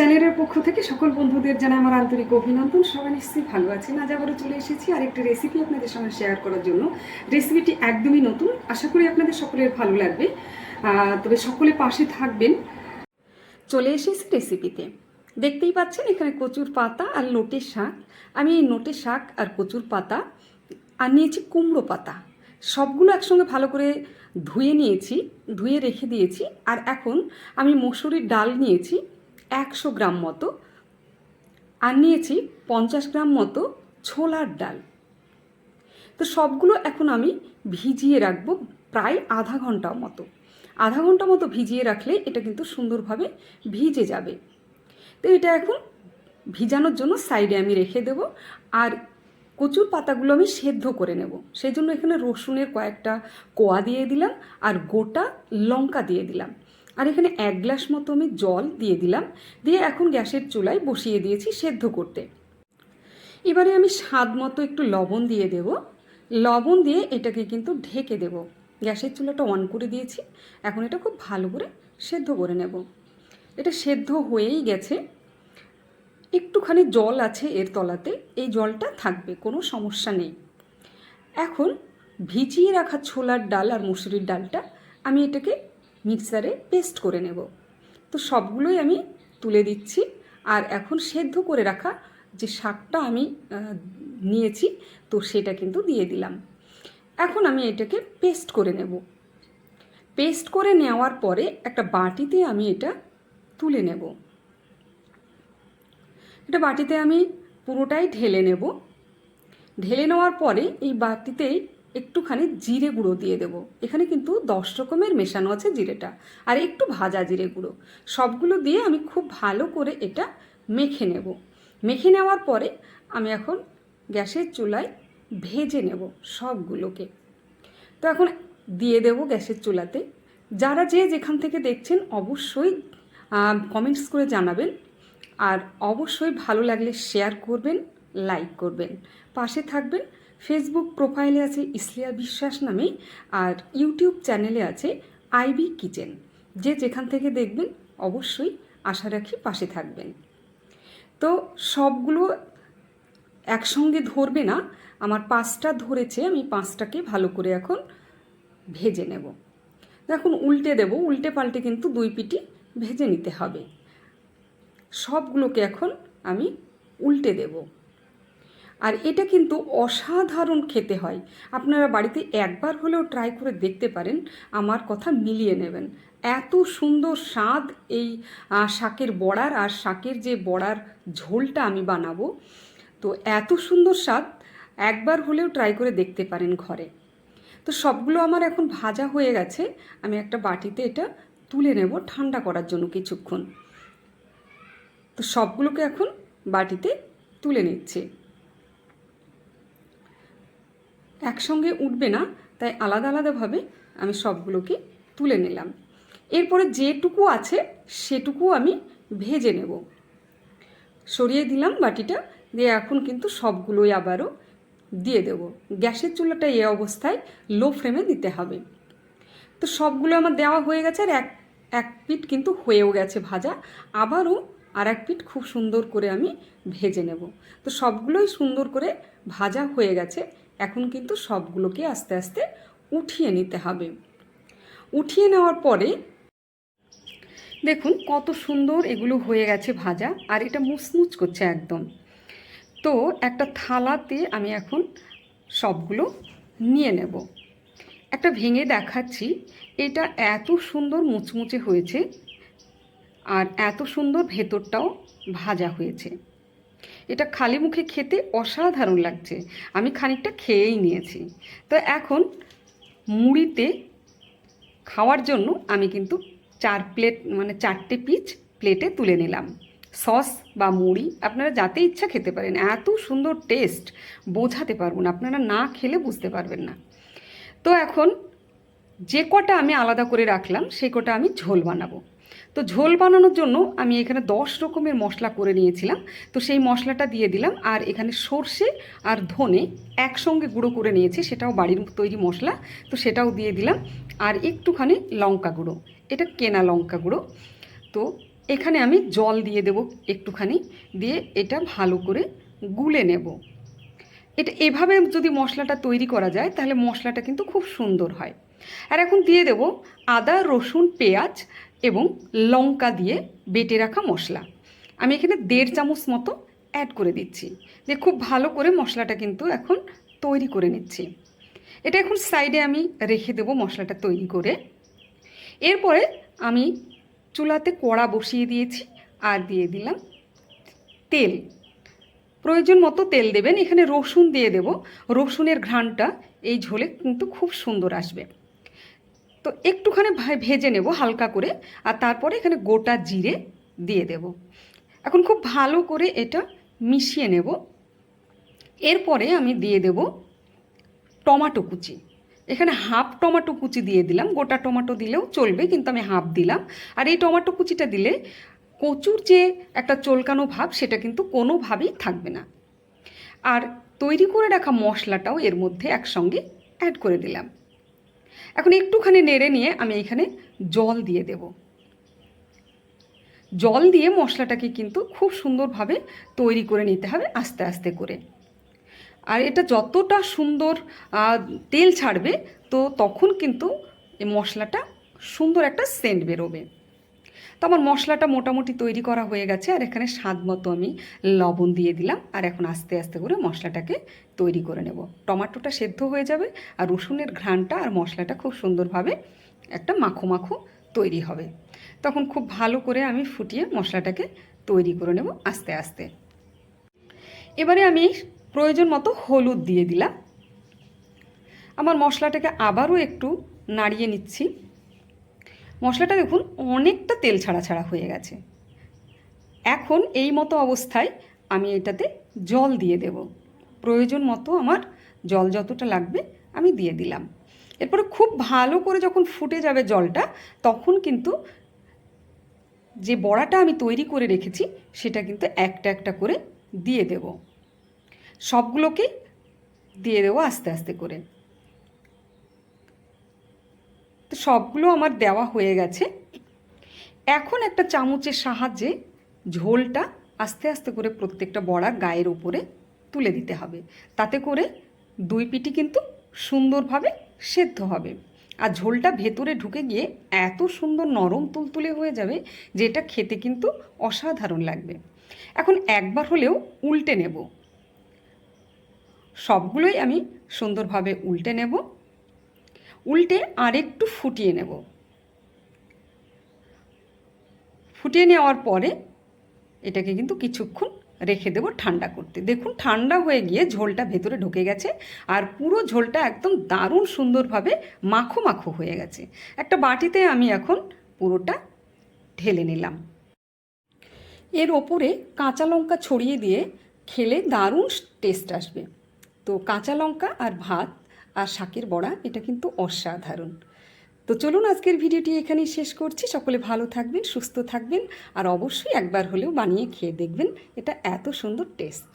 চ্যানেলের পক্ষ থেকে সকল বন্ধুদের জানাই আমার আন্তরিক অভিনন্দন। সবাই নিশ্চয়ই ভালো আছেন। আজ আবারও চলে এসেছি আর একটি রেসিপি আপনাদের সঙ্গে শেয়ার করার জন্য। রেসিপিটি একদমই নতুন। আশা করি আপনাদের সকলের ভালো লাগবে। তবে সকলে পাশে থাকবেন। চলে এসেছি রেসিপিতে দেখতেই পাচ্ছেন এখানে কচুর পাতা আর লোটের শাক। আমি এই নোটের শাক আর কচুর পাতা আর নিয়েছি কুমড়ো পাতা। সবগুলো একসঙ্গে ভালো করে ধুয়ে নিয়েছি, ধুয়ে রেখে দিয়েছি। আর এখন আমি মসুরির ডাল নিয়েছি। একশো গ্রাম মতো, আর নিয়েছি পঞ্চাশ গ্রাম মতো ছোলার ডাল। তো সবগুলো এখন আমি ভিজিয়ে রাখব প্রায় আধা ঘণ্টা মতো। আধা ঘণ্টা মতো ভিজিয়ে রাখলে এটা কিন্তু সুন্দরভাবে ভিজে যাবে। তো এটা এখন ভিজানোর জন্য সাইডে আমি রেখে দেব, আর কচুর পাতাগুলো আমি সেদ্ধ করে নেব। সেই জন্য এখানে রসুনের কয়েকটা কোয়া দিয়ে দিলাম, আর গোটা লঙ্কা দিয়ে দিলাম। আর এখানে এক গ্লাস মতো আমি জল দিয়ে দিলাম, দিয়ে এখন গ্যাসের চুলায় বসিয়ে দিয়েছি সেদ্ধ করতে। এবারে আমি স্বাদ মতো একটু লবণ দিয়ে দেব। লবণ দিয়ে এটাকে কিন্তু ঢেকে দেব। গ্যাসের চুলাটা অন করে দিয়েছি, এখন এটা খুব ভালো করে সেদ্ধ করে নেব। এটা সেদ্ধ হয়েই গেছে। একটুখানি জল আছে এর তলাতে, এই জলটা থাকবে, কোনো সমস্যা নেই। এখন ভিজিয়ে রাখা ছোলার ডাল আর মুসুরির ডালটা আমি এটাকে মিক্সারে পেস্ট করে নেব। তো সবগুলোই আমি তুলে দিচ্ছি আর এখন সেদ্ধ করে রাখা যে শাকটা আমি নিয়েছি, তো সেটা কিন্তু দিয়ে দিলাম। এখন আমি এটাকে পেস্ট করে নেব। পেস্ট করে নেওয়ার পরে একটা বাটিতে আমি এটা তুলে নেব। এটা বাটিতে আমি পুরোটাই ঢেলে নেব। ঢেলে নেওয়ার পরে এই বাটিতেই একটুখানি জিরে গুঁড়ো দিয়ে দেব। এখানে কিন্তু দশ রকমের মেশানো আছে জিরেটা। আর একটু ভাজা জিরে গুঁড়ো। সবগুলো দিয়ে আমি খুব ভালো করে এটা মেখে নেব। মেখে নেওয়ার পরে আমি এখন গ্যাসের চুলায় ভেজে নেব সবগুলোকে। তো এখন দিয়ে দেব গ্যাসের চুলাতে। যারা যে যেখান থেকে দেখছেন অবশ্যই কমেন্টস করে জানাবেন। আর অবশ্যই ভালো লাগলে শেয়ার করবেন, লাইক করবেন। পাশে থাকবেন। ফেসবুক প্রোফাইলে আছে ইসলিয়া বিশ্বাস নামে আর ইউটিউব চ্যানেলে আছে আইবি কিচেন। যে যেখান থেকে দেখবেন, অবশ্যই আশা রাখি পাশে থাকবেন। তো সবগুলো একসঙ্গে ধরবে না, আমার পাঁচটা ধরেছে, আমি পাঁচটাকে ভালো করে এখন ভেজে নেব। এখন উল্টে দেব, উল্টে পাল্টে কিন্তু দুই পিটি ভেজে নিতে হবে। সবগুলোকে এখন আমি উল্টে দেব। আর এটা কিন্তু অসাধারণ খেতে হয়। আপনারা বাড়িতে একবার হলেও ট্রাই করে দেখতে পারেন। আমার কথা মিলিয়ে নেবেন। এত সুন্দর স্বাদ এই শাকের বড়ার আর শাকের যে বড়ার ঝোলটা আমি বানাবো। তো এত সুন্দর স্বাদ, একবার হলেও ট্রাই করে দেখতে পারেন ঘরে। তো সবগুলো আমার এখন ভাজা হয়ে গেছে। আমি একটা বাটিতে এটা তুলে নেব ঠান্ডা করার জন্য কিছুক্ষণ। তো সবগুলোকে এখন বাটিতে তুলে নিচ্ছে। একসঙ্গে উঠবে না, তাই আলাদা আলাদাভাবে আমি সবগুলোকে তুলে নিলাম। এরপরে যেটুকু আছে সেটুকু আমি ভেজে নেব। সরিয়ে দিলাম বাটিটা, দিয়ে এখন কিন্তু সবগুলোই আবারও দিয়ে দেব। গ্যাসের চুলাটা এ অবস্থায় লো ফ্লেমে দিতে হবে। তো সবগুলো আমার দেওয়া হয়ে গেছে, আর এক এক পিঠ কিন্তু হয়েও গেছে ভাজা। আবারও আর এক পিঠ খুব সুন্দর করে আমি ভেজে নেব। তো সবগুলোই সুন্দর করে ভাজা হয়ে গেছে। এখন কিন্তু সবগুলোকে আস্তে আস্তে উঠিয়ে নিতে হবে। উঠিয়ে নেওয়ার পরে দেখুন কত সুন্দর এগুলো হয়ে গেছে ভাজা, আর এটা মুচমুচ করছে একদম। তো একটা থালাতে আমি এখন সবগুলো নিয়ে নেব। একটা ভেঙে দেখাচ্ছি, এটা এত সুন্দর মুচমুচে হয়েছে, আর এত সুন্দর ভেতরটাও ভাজা হয়েছে। এটা খালি মুখে খেতে অসাধারণ লাগছে। আমি খানিকটা খেয়েই নিয়েছি। তো এখন মুড়িতে খাওয়ার জন্য আমি কিন্তু চার প্লেট মানে চারটে পিচ প্লেটে তুলে নিলাম। সস বা মুড়ি, আপনারা যাতে ইচ্ছা খেতে পারেন। এত সুন্দর টেস্ট, বোঝাতে পারব না। আপনারা না খেলে বুঝতে পারবেন না। তো এখন যে কটা আমি আলাদা করে রাখলাম, সে কটা আমি ঝোল বানাবো। তো ঝোল বানানোর জন্য আমি এখানে দশ রকমের মশলা করে নিয়েছিলাম। তো সেই মশলাটা দিয়ে দিলাম আর এখানে সর্ষে আর ধনে একসঙ্গে গুঁড়ো করে নিয়েছি, সেটাও বাড়ির তৈরি মশলা। তো সেটাও দিয়ে দিলাম আর একটুখানি লঙ্কা গুঁড়ো, এটা কেনা লঙ্কা গুঁড়ো। তো এখানে আমি জল দিয়ে দেব একটুখানি, দিয়ে এটা ভালো করে গুলে নেব। এটা এভাবে যদি মশলাটা তৈরি করা যায়, তাহলে মশলাটা কিন্তু খুব সুন্দর হয়। আর এখন দিয়ে দেব আদা, রসুন, পেঁয়াজ এবং লঙ্কা দিয়ে বেটে রাখা মশলা। আমি এখানে দেড় চামচ মতো অ্যাড করে দিচ্ছি। দিয়ে খুব ভালো করে মশলাটা কিন্তু এখন তৈরি করে নিচ্ছি। এটা এখন সাইডে আমি রেখে দেবো মশলাটা তৈরি করে। এরপরে আমি চুলাতে কড়া বসিয়ে দিয়েছি আর দিয়ে দিলাম তেল। প্রয়োজন মতো তেল দেবেন। এখানে রসুন দিয়ে দেব। রসুনের ঘ্রাণটা এই ঝোলে কিন্তু খুব সুন্দর আসবে। তো একটুখানি ভেজে নেব হালকা করে, আর তারপরে এখানে গোটা জিরে দিয়ে দেব। এখন খুব ভালো করে এটা মিশিয়ে নেব। এরপরে আমি দিয়ে দেব টমাটো কুচি। এখানে হাফ টমেটো কুচি দিয়ে দিলাম। গোটা টমেটো দিলেও চলবে, কিন্তু আমি হাফ দিলাম। আর এই টমেটো কুচিটা দিলে কচুর যে একটা চলকানো ভাব, সেটা কিন্তু কোনোভাবেই থাকবে না। আর তৈরি করে রাখা মশলাটাও এর মধ্যে একসঙ্গে অ্যাড করে দিলাম। এখন একটুখানি নেড়ে নিয়ে আমি এখানে জল দিয়ে দেব। জল দিয়ে মশলাটাকে কিন্তু খুব সুন্দরভাবে তৈরি করে নিতে হবে আস্তে আস্তে করে। আর এটা যতটা সুন্দর তেল ছাড়বে তো তখন কিন্তু এই মশলাটা সুন্দর একটা সেন্ট বেরোবে। তো আমার মশলাটা মোটামুটি তৈরি করা হয়ে গেছে, আর এখানে স্বাদ মতো আমি লবণ দিয়ে দিলাম, আর এখন আস্তে আস্তে করে মশলাটাকে তৈরি করে নেব। টমাটোটা সেদ্ধ হয়ে যাবে, আর রসুনের ঘ্রাণটা আর মশলাটা খুব সুন্দরভাবে একটা মাখো মাখো তৈরি হবে। তখন খুব ভালো করে আমি ফুটিয়ে মশলাটাকে তৈরি করে নেব আস্তে আস্তে। এবারে আমি প্রয়োজন মতো হলুদ দিয়ে দিলাম। আমার মশলাটাকে আবারও একটু নাড়িয়ে নিচ্ছি। মশলাটা দেখুন অনেকটা তেল ছাড়া ছাড়া হয়ে গেছে। এখন এই মতো অবস্থায় আমি এটাতে জল দিয়ে দেব। প্রয়োজন মতো আমার জল যতটা লাগবে আমি দিয়ে দিলাম। এরপরে খুব ভালো করে যখন ফুটে যাবে জলটা, তখন কিন্তু যে বড়াটা আমি তৈরি করে রেখেছি, সেটা কিন্তু একটা একটা করে দিয়ে দেব। সবগুলোকে দিয়ে দেবো আস্তে আস্তে করে। তো সবগুলো আমার দেওয়া হয়ে গেছে। এখন একটা চামচের সাহায্যে ঝোলটা আস্তে আস্তে করে প্রত্যেকটা বড়া গায়ের উপরে তুলে দিতে হবে। তাতে করে দুই পিটি কিন্তু সুন্দরভাবে সেদ্ধ হবে। আর ঝোলটা ভেতরে ঢুকে গিয়ে এত সুন্দর নরম তুলতুলে হয়ে যাবে যেটা খেতে কিন্তু অসাধারণ লাগবে। এখন একবার হলেও উল্টে নেব। সবগুলোই আমি সুন্দরভাবে উল্টে নেব। উল্টে আরেকটু ফুটিয়ে নেব। ফুটিয়ে নেওয়ার পরে এটাকে কিন্তু কিছুক্ষণ রেখে দেবো ঠান্ডা করতে। দেখুন, ঠান্ডা হয়ে গিয়ে ঝোলটা ভেতরে ঢুকে গেছে আর পুরো ঝোলটা একদম দারুণ সুন্দরভাবে মাখো মাখো হয়ে গেছে। একটা বাটিতে আমি এখন পুরোটা ঢেলে নিলাম। এর ওপরে কাঁচা লঙ্কা ছড়িয়ে দিয়ে খেলে দারুণ টেস্ট আসবে। তো কাঁচা লঙ্কা আর ভাত আর শাকের বড়া, এটা কিন্তু অসাধারণ। তো চলুন আজকের ভিডিওটি এখানেই শেষ করছি। সকলে ভালো থাকবেন, সুস্থ থাকবেন, আর অবশ্যই একবার হলেও বানিয়ে খেয়ে দেখবেন, এটা এত সুন্দর টেস্ট।